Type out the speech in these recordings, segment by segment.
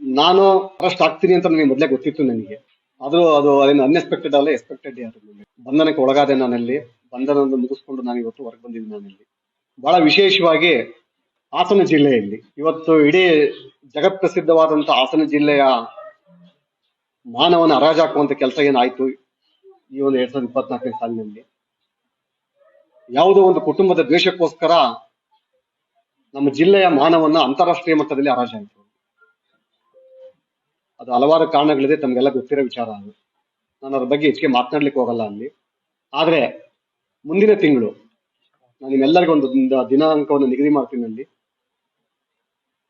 ನಾನು ಅರೆಸ್ಟ್ ಆಗ್ತೀನಿ ಅಂತ ನನಗೆ ಮೊದಲೇ ಗೊತ್ತಿತ್ತು ನನಗೆ. ಆದರೂ ಅದು ಅದೇನು ಅನ್ಎಕ್ಸ್ಪೆಕ್ಟೆಡ್ ಅಲ್ಲ ಎಕ್ಸ್ಪೆಕ್ಟೆಡ್ ಬಂಧನಕ್ಕೆ ಒಳಗಾದೆ ನಾನಲ್ಲಿ. ಬಂಧನ ಮುಗಿಸ್ಕೊಂಡು ನಾನು ಇವತ್ತು ಹೊರಗೆ ಬಂದಿದ್ದೀನಿ ನಾನಲ್ಲಿ. ಬಹಳ ವಿಶೇಷವಾಗಿ ಹಾಸನ ಜಿಲ್ಲೆಯಲ್ಲಿ. ಇವತ್ತು ಇಡೀ ಜಗತ್ ಪ್ರಸಿದ್ಧವಾದಂತಹ ಹಾಸನ ಜಿಲ್ಲೆಯ ಮಾನವನ ಹರಾಜಾಕುವಂತ ಕೆಲಸ ಏನಾಯ್ತು ಈ ಒಂದು ಎರಡ್ ಸಾವಿರದ ಇಪ್ಪತ್ನಾಲ್ಕನೇ ಸಾಲಿನಲ್ಲಿ? ಯಾವುದೋ ಒಂದು ಕುಟುಂಬದ ದ್ವೇಷಕ್ಕೋಸ್ಕರ ನಮ್ಮ ಜಿಲ್ಲೆಯ ಮಾನವನ ಅಂತಾರಾಷ್ಟ್ರೀಯ ಮಟ್ಟದಲ್ಲಿ ಹರಾಜಾಯಿತು. ಅದು ಹಲವಾರು ಕಾರಣಗಳಿದೆ, ತಮಗೆಲ್ಲ ಗೊತ್ತಿರೋ ವಿಚಾರ ಅದು. ನಾನು ಅದ್ರ ಬಗ್ಗೆ ಹೆಚ್ಚಿಗೆ ಮಾತನಾಡ್ಲಿಕ್ಕೆ ಹೋಗಲ್ಲ ಅಲ್ಲಿ. ಆದರೆ, ಮುಂದಿನ ತಿಂಗಳು, ನಾನು ನಿಮ್ಮೆಲ್ಲರಿಗೂ ಒಂದು ದಿನಾಂಕವನ್ನು ನಿಗದಿ ಮಾಡ್ತೀನಿ ಅಲ್ಲಿ.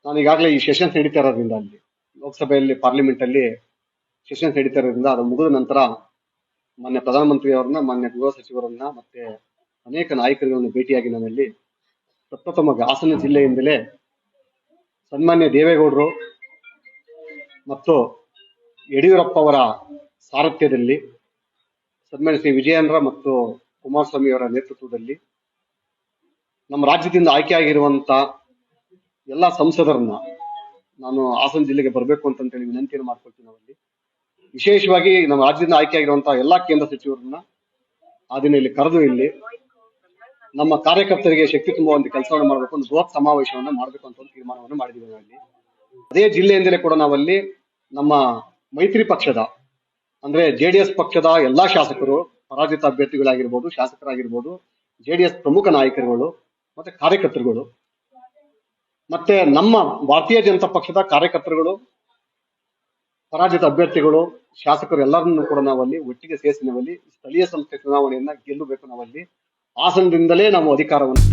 ನಾನು ಈಗಾಗಲೇ ಈ ಸೆಷನ್ಸ್ ನಡೀತಾ ಇರೋದ್ರಿಂದ ಅಲ್ಲಿ, ಲೋಕಸಭೆಯಲ್ಲಿ, ಪಾರ್ಲಿಮೆಂಟಲ್ಲಿ ಸೆಷನ್ಸ್ ನಡೀತಾ ಇರೋದ್ರಿಂದ ಅದು ಮುಗಿದ ನಂತರ ಮಾನ್ಯ ಪ್ರಧಾನಮಂತ್ರಿ ಮೊನ್ನೆ ಮಾನ್ಯ ಗೃಹ ಸಚಿವರನ್ನ, ಮತ್ತೆ ಅನೇಕ ನಾಯಕರುಗಳನ್ನು ಭೇಟಿಯಾಗಿ ನಾನಲ್ಲಿ ಪ್ರಪ್ರಥಮ ಹಾಸನ ಜಿಲ್ಲೆಯಿಂದಲೇ ಸನ್ಮಾನ್ಯ ದೇವೇಗೌಡರು ಮತ್ತು ಯಡಿಯೂರಪ್ಪ ಅವರ ಸಾರಥ್ಯದಲ್ಲಿ, ಸನ್ಮಾನ್ಯ ಶ್ರೀ ವಿಜಯೇಂದ್ರ ಮತ್ತು ಕುಮಾರಸ್ವಾಮಿ ಅವರ ನೇತೃತ್ವದಲ್ಲಿ ನಮ್ಮ ರಾಜ್ಯದಿಂದ ಆಯ್ಕೆಯಾಗಿರುವಂತ ಎಲ್ಲಾ ಸಂಸದರನ್ನ ನಾನು ಹಾಸನ ಜಿಲ್ಲೆಗೆ ಬರಬೇಕು ಅಂತಂತೇಳಿ ವಿನಂತಿಯನ್ನು ಮಾಡ್ಕೊಳ್ತೀನಿ ನಾವಲ್ಲಿ. ವಿಶೇಷವಾಗಿ ನಮ್ಮ ರಾಜ್ಯದಿಂದ ಆಯ್ಕೆಯಾಗಿರುವಂತಹ ಎಲ್ಲಾ ಕೇಂದ್ರ ಸಚಿವರನ್ನ ಆ ದಿನ ಇಲ್ಲಿ ಕರೆದು ಇಲ್ಲಿ ನಮ್ಮ ಕಾರ್ಯಕರ್ತರಿಗೆ ಶಕ್ತಿ ತುಂಬುವಂತ ಕೆಲಸವನ್ನು ಮಾಡಬೇಕು, ಒಂದು ಬೃಹತ್ ಸಮಾವೇಶವನ್ನು ಮಾಡಬೇಕು ಅಂತ ಒಂದು ತೀರ್ಮಾನವನ್ನು ಮಾಡಿದ್ದೀವಿ ನಾವಲ್ಲಿ. ಅದೇ ಜಿಲ್ಲೆಯಿಂದಲೇ ಕೂಡ ನಾವಲ್ಲಿ ನಮ್ಮ ಮೈತ್ರಿ ಪಕ್ಷದ, ಅಂದ್ರೆ ಜೆಡಿಎಸ್ ಪಕ್ಷದ ಎಲ್ಲಾ ಶಾಸಕರು, ಪರಾಜಿತ ಅಭ್ಯರ್ಥಿಗಳಾಗಿರ್ಬೋದು, ಶಾಸಕರಾಗಿರ್ಬೋದು, ಜೆಡಿಎಸ್ ಪ್ರಮುಖ ನಾಯಕರುಗಳು, ಮತ್ತೆ ಕಾರ್ಯಕರ್ತರುಗಳು, ಮತ್ತೆ ನಮ್ಮ ಭಾರತೀಯ ಜನತಾ ಪಕ್ಷದ ಕಾರ್ಯಕರ್ತರುಗಳು, ಪರಾಜಿತ ಅಭ್ಯರ್ಥಿಗಳು, ಶಾಸಕರು ಎಲ್ಲರನ್ನೂ ಕೂಡ ನಾವಲ್ಲಿ ಒಟ್ಟಿಗೆ ಸೇರಿಸಿ ನಾವಲ್ಲಿ ಸ್ಥಳೀಯ ಸಂಸ್ಥೆ ಚುನಾವಣೆಯನ್ನ ಗೆಲ್ಲಬೇಕು ನಾವಲ್ಲಿ ಹಾಸನದಿಂದಲೇ ನಾವು ಅಧಿಕಾರವನ್ನು